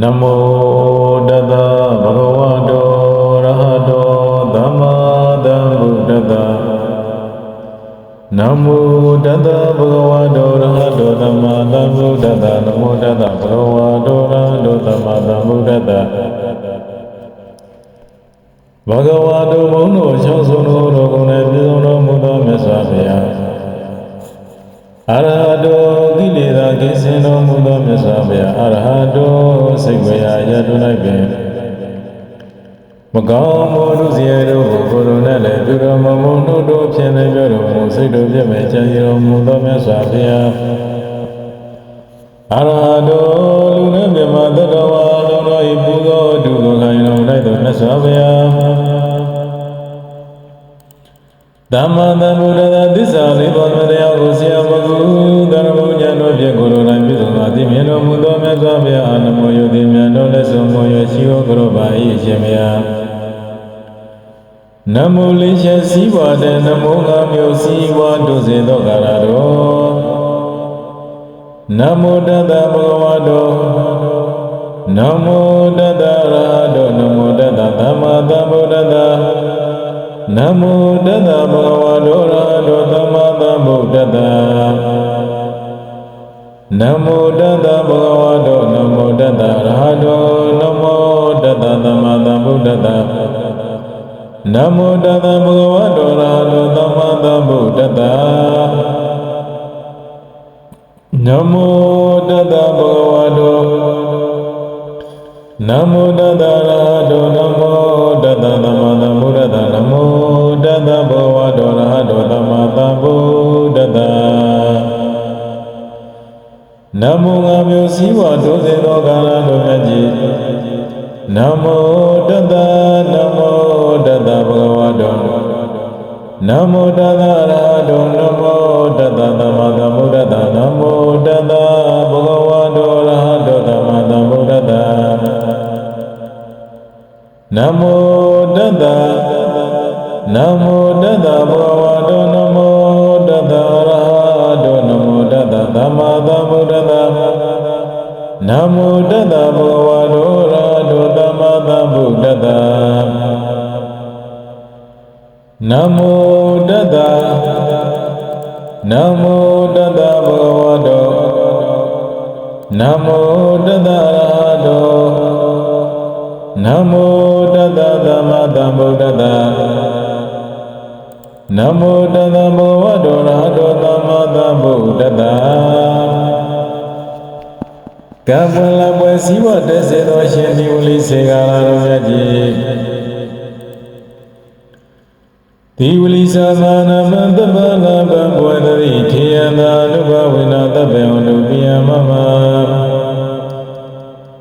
နမောတတဗုဒ္ဓဝါတောရဟတောသမ္မာသမ္ဗုဒ္ဓတ္တနမောတတဗုဒ္ဓဝါတောရဟတောသမ္မာသမ္ဗုဒ္ဓတ္တနမောတတဗုဒ္ဓဝါတောရဟတောသမ္မာသမ္ဗုဒ္ဓတ္တဘဂဝါတုဘုံတို့ချောင်းစုံတို့တော်ကုန်နဲ့ပြည့်စုံတော်မူသောမြတ်စွာဘုရားအရဟတော ကိလေသာကိစ္စင်တော်မူသောမြတ်စွာဘုရားအရဟတောစိတ်ဝေယရတု၌ပင်မကောင်းမှုဒုစရိုက်တို့ကိုကိုယ်တော်နဲ့လည်းပြုတော်မမုန်းတို့တို့ဖြင့်လည်းပြောတော်မူစိတ်တို့ပြည့်မဲ့ကြံရတော်မူသောမြတ်စွာဘုရားအရဟတောလူနဲ့မြမတတဝါလုံးတော်ဤပူဇော်တုကိုခိုင်တော်လိုက်သောမြတ်စွာဘုရားသမ္မာသမ္ဗုဒ္ဓသာသစ္စာလေးပါးတရားကိုဆရာမကူ စွာဘုရားအာနမောယုတိမြတ်တော်လက်ဆုံးမွန်ရရှိဟောကြတော်ပါ၏အရှင်ဘုရားနမောလေးချက်စည်းဝါတဲ့နမောငါမျိုးစည်းဝါတို့စေသောကာရတော်နမောတတဗုဒ္ဓဝါတော်နမောတတရာတော်နမောတတသမ္မာသမ္ဗုဒ္ဓတ္တနမောတတဗုဒ္ဓဝါတော်ရာတော်သမ္မာသမ္ဗုဒ္ဓတ္တ နမောတတဗုဒ္ဓဝါတော်နမောတတရာတော်နမောတတသမ္မာသမ္ဗုဒ္ဓတ္တနမောတတဗုဒ္ဓဝါတော်ရာတော်သမ္မာသမ္ဗုဒ္ဓတ္တနမောတတဗုဒ္ဓဝါတော်နမောတတရာတောနမောတတသမ္မာသမ္နမောငါမျိုးစည်းဝါတို့စေသောကာလတို့မြတ်ကြီးနမောတတနမောတတဘဂဝတောနမောတတရဟတောနမောတတသမ္မာသမ္ဗုဒ္ဓတ္တနမောတတဘဂဝတောရဟတောသမ္မာသမ္ဗုဒ္ဓတ္တနမောတတနမောတတဘဂဝတောနမောတတရဟတောနမောတတသမ္မာသမ္ဗုဒ္ဓတ္တ နမောတတဘဂဝတောရဟတောသမ္မာသမ္ဗုဒ္ဓတ္တနမောတတနမောတတဘဂဝတောနမောတတရဟတောနမောတတသမ္မာသမ္ဗုဒ္ဓတ္တနမောတတဘဂဝတောရဟတောသမ္မာသမ္ဗုဒ္ဓတ္တ ကံပွင့်လာပွဲစည်းဝတ်တဲ့စေသောရှင်ဒီဝလိစေကာလာတော်မြတ်ကြီးဒီဝလိသမနာမတ္တပလာဘံဘဝတရိထေယသာနုဘဝိနာတပ္ပေဝနုပိယမမ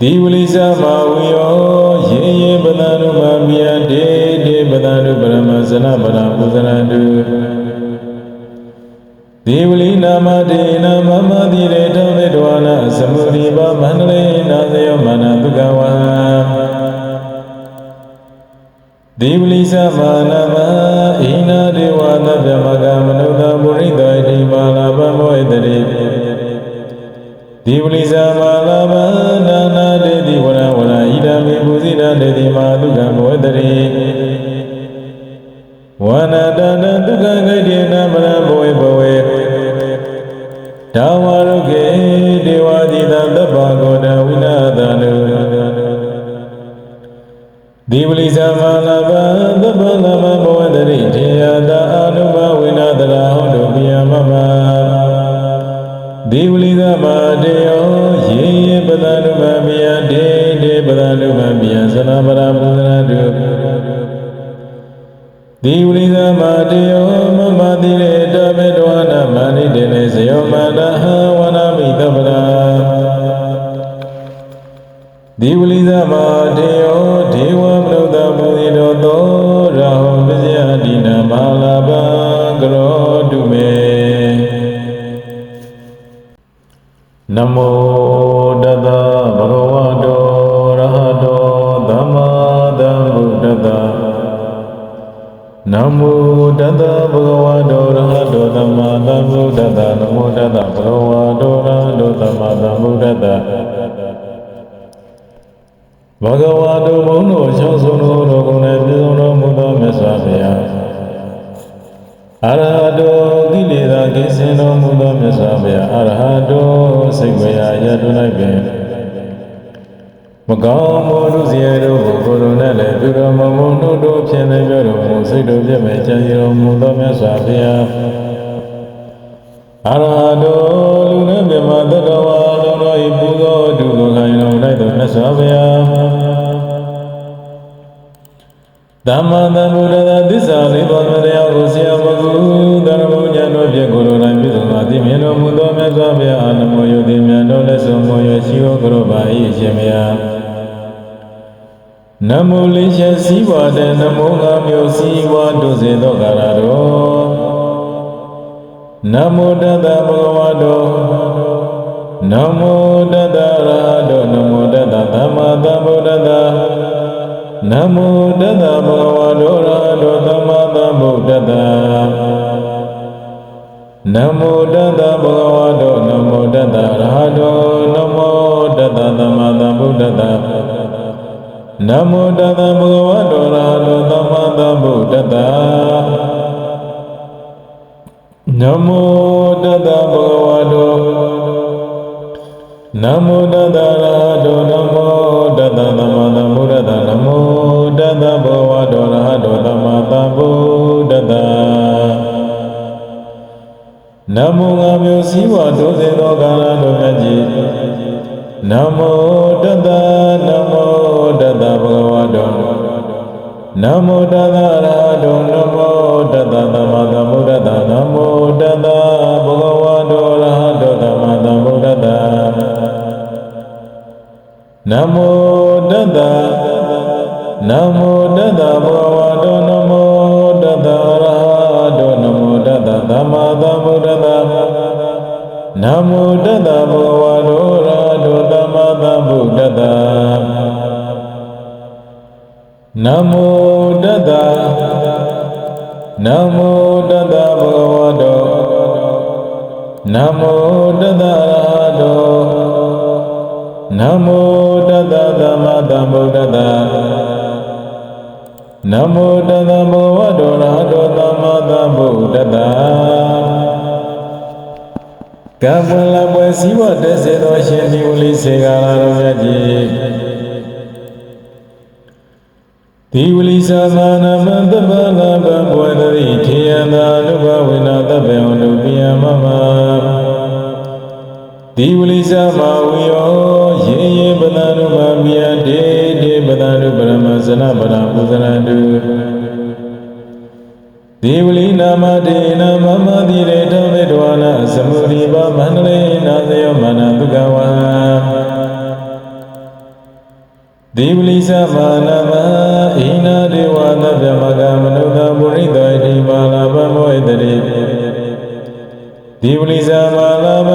ဒီဝလိသမဝိယောယေယေပဒနုမမိယဒေဒေပဒနုပရမဇနပရပုဇရတု ဒီဝလိနာမဒေနာမမတိရေထောမေတဝနာသမုရိပမန္တလေနာဇယောမနတုကဝံဒီဝလိသမနာမဣနာဒေဝသဗ္ဗမကမနုဿပုရိသဣတိမာလာဘမောဣတရိဒီဝလိသမလာဘနာနာတေတိဝရဝရဣဒမေပုဇိတတေတိမာတုကံဘောဣတရိဝနာတနတုကံဂိတေ ဓမ္မရုခေဒေဝတိတသဗ္ဗကောတဝိနာသနုဒီဝလိသမလာဘသဗ္ဗလမဘောတရိထေယတာအနုဘဝိနာတရာဟောတုပိယမမဒီဝလိသမတေယောယေယေပဒနုမမိယဒေဒေပဒနုမမိယသနပရပုဇရတုဒီဝိသမတေယောမမတိရေတမေတဝနာမဏိတေနေဇယောမန္တ ဒီဝိ စိတ်တို့ပြည့်မဲ့ကြံရတော်မူသောမြတ်စွာဘုရားအရဟတောလူနဲ့မြမတတော်ဝါလုံးတော်ဤပူဇော်တုကိုခိုင်တော်လိုက်တော်မြတ်စွာဘုရားဓမ္မသံဃုတ္တသစ္စာလေးပါးတရားကိုဆရာမကူတရမုညံတို့ဖြင့်ကိုယ်တော်၌ပြုစုမှာသိမြင်တော်မူသောမြတ်စွာဘုရားအာနမောယုတိမြတ်တော်လက်ဆုံးမောရရှိဟောကရောပါ၏အရှင်ဘုရား နမောလေးချက်စည်းဝါတဲ့နမောငါမျိုးစည်းဝါတို့စေသောကာရတော်နမောတတ္တဘဂဝါတောနမောတတ္တရာတောနမောတတ္တသမ္မာသမ္ဗုဒ္ဓတ္တနမောတတ္တဘဂဝါတောရာတောသမ္မာသမ္ဗုဒ္ဓတ္တနမောတတ္တဘဂဝါတောနမောတတ္တရာတောနမောတတ္တသမ္မာသမ္ဗုဒ္ဓတ္တ နမောတတ္တဘဂဝါတောရာတောသမ္မာသမ္ဗုဒ္ဓတ္တနမောတတ္တဘဂဝါတောနမောတတ္တရာတောနမောတတ္တသမ္မာသမ္ဗုဒ္ဓတ္တနမောတတ္တဘဂဝါတောရာတောသမ္မာသမ္ဗုဒ္ဓတ္တနမောငါမျိုးစည်းဝါဒုစေသောကာလတို့မြတ်ကြီး နမောတတ္တနမောတတ္တဘဂဝါတောနမောတတ္တရာတောနမောတတ္တသမ္မာသမ္ဗုဒ္ဓတ္တနမောတတ္တဘဂဝါတောရာတောသမ္မာသမ္ဗုဒ္ဓတ္တနမောတတ္တနမောတတ္တဘဂဝါတောနမောတတ္တရာတောနမောတတ္တသမ္မာသမ္ဗုဒ္ဓတ္တနမောတတ္တဘဂဝါ နမောတတ္တနမောတတ္တဘဂဝါတောနမောတတ္တရာတောနမောတတ္တသမ္မာသမ္ဗုဒ္ဓတ္တနမောတတ္တဘဂဝါတောရာတောသမ္မာသမ္ဗုဒ္ဓတ္တကံပွင့်လပွဲစည်းဝတ်တဲ့စေသောရှင်ဒီဝလိစေကာလာတော်မြတ်ကြီး ဒီဝလိသာမနာမတ္တပလာဘဘဝတိထေယနာနုဘဝိနာတပေဝနုပိယမမဒီဝလိသာမဝိယောယေယေပဒနုမမိယဒေဒေပဒနုပရမဇနပရပူဇရတုဒီဝလိနာမတေနမမတိရေတမေတဝနာသမုရိပမန္တလေနာသယောမနတုကဝံဒီဝလိသမနာမ ဒီဝလိသမလာဘ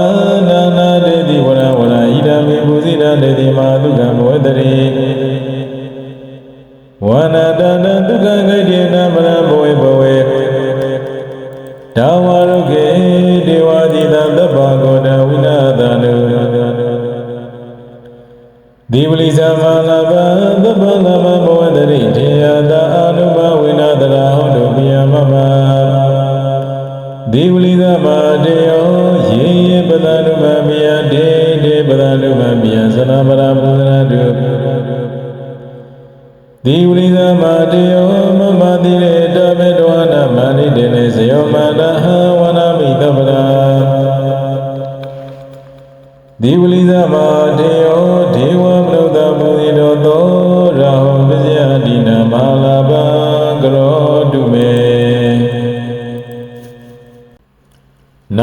နာနာတေတိဝရဝရဣဒမေပုဇိတာတေတိမာတုကံမောဣတရိဝနာတနဒုက္ခဂိတေနမရဘဝေဘဝေဒါဝရုကေဒေဝတိတသဗ္ဗကောတဝိနာသနုဒီပလိသမ တေယောယေယေပဒနုမမိယဒေဒေပဒနုမမိယသနာပရပုဇနာတုဒီဝိသမတေယောမမတိရေတမေတဝနာမဏိတေနေဇယောမနာဟဝနာမိတပရာဒီဝိသမ န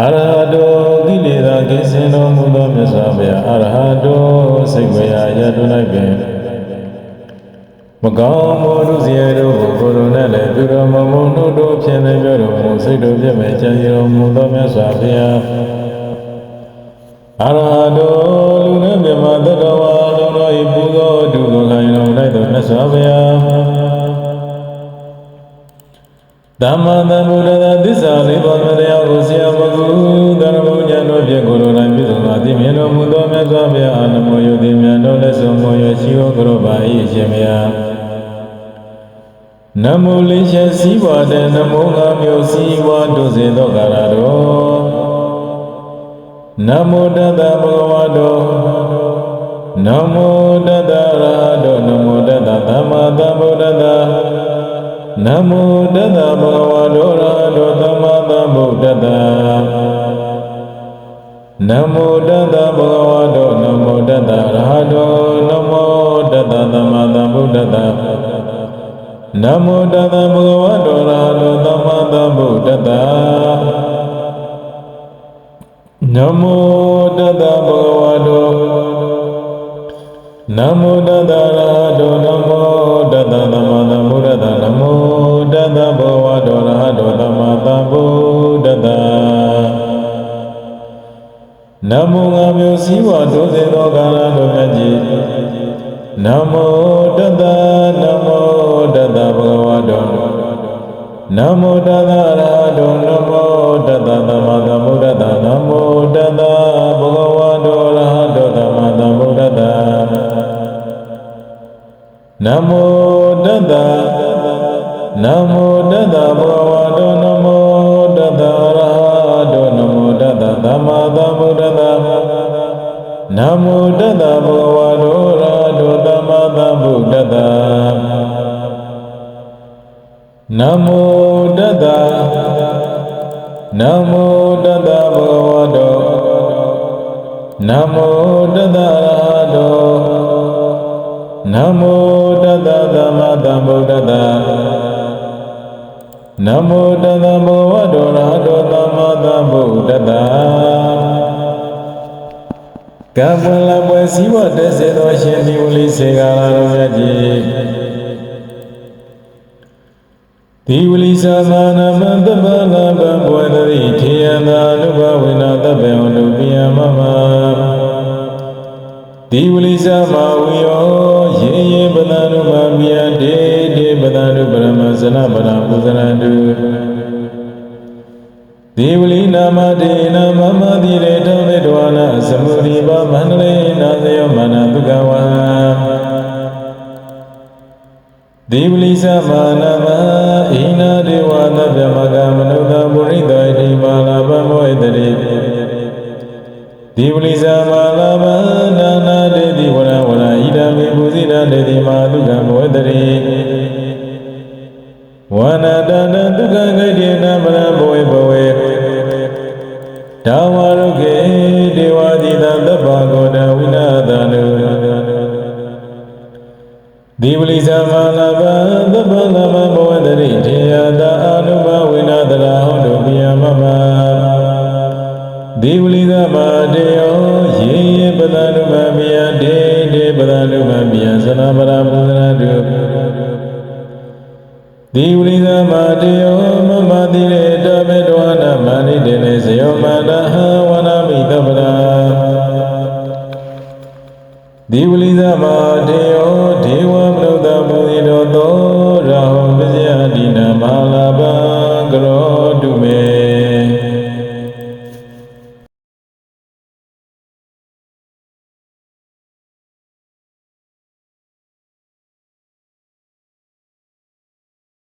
အရဟတောကိလေသာကင်းစင်တော်မူသောမြတ်စွာဘုရားအရဟတောစိတ်ဝေယရတု၌ပင်မကောင်းမှုလူစီရတို့ကိုကိုယ်တော်နဲ့လလည်းသူတော်မမုံတို့တို့ဖြင့်လည်းပြောတော်မူစိတ်တို့ဖြင့်ပဲကြံရတော်မူသောမြတ်စွာဘုရားအရဟတောလူနှင့်မြမတတဝါလုံးတို့၏ပူဇော်တုသောခိုင်တော်၌တော်မြတ်စွာဘုရား သမ္မာသမ္ဗုဒ္ဓသာသစ္စာလေးပါးတရားကိုဆရာမကူသရမုညံတို့ဖြင့်ကိုယ်တော်၌ပြည့်စုံသောသိမြင်တော်မူသောမြတ်စွာဘုရားအာနမောယုတိမြတ်တော်လက်ဆုံးမောရရှိဟောကြတော်ပါ၏ရှင်ဘုရားနမောလေးချက်စည်းပွားတဲ့နမောငါမျိုးစည်းပွားတို့စေသောကာရတော်နမောတတဗုဒ္ဓဝါတော်နမောတတရာတော် နမောတတဗုဒ္ဓဝါတော်ရာတော်သမ္မာသမ္ဗုဒ္ဓတာနမောတတဗုဒ္နမောတတဘဂဝတောနမောတတရဟတောနမောတတသမ္မာသမ္ဗုဒ္ဓတနမောတတဘဂဝတောရဟတောသမ္မာသမ္ဗုဒ္ဓတကံပွင့်လာပွဲစည်းဝတ်တဲ့စေသောရှင်ဒီဝလိစေကာရတော်မြတ်ကြီး ဒီဝလိသမနာမတ္တပလာဘံဘဝတိထေယနာနုဘဝိနာတပ္ပေဝတုပိယမမဒီဝလိသမဝိယောယေယေပဒနုမမိယတေတေပဒနုပရမဇနပရပုဇရတုဒီဝလိနာမတေနာမမတိရေတောနေတဝနာသမုဒိပမန္တလေနာဇယောမနတုကဝံဒီဝလိသမနာမ ဣနာဒေဝသဗ္ဗမကမနုဿပုရိသေတိမာလာဘမောဧတရိဒီဝလိသမလာမနာနာတေတိဝရဝရဣဒံမေပုဇိတတေတိမာတုကမောဧတရိဝနာတနဒုက္ခဂိတေနမရဘဝေဘဝေဒါဝရုခေဒေဝတိတသဗ္ဗဂောတဝိနာသနုဒီဝလိသမလာ တဝနာမဏိတေနေဇယောမန္တဟဝနာမိတပရာဒီဝိသမတေယောဒေဝမနုဿမုဇိတောသောရာဟောပစ္စယတိနမလာဘံကရောတုမေ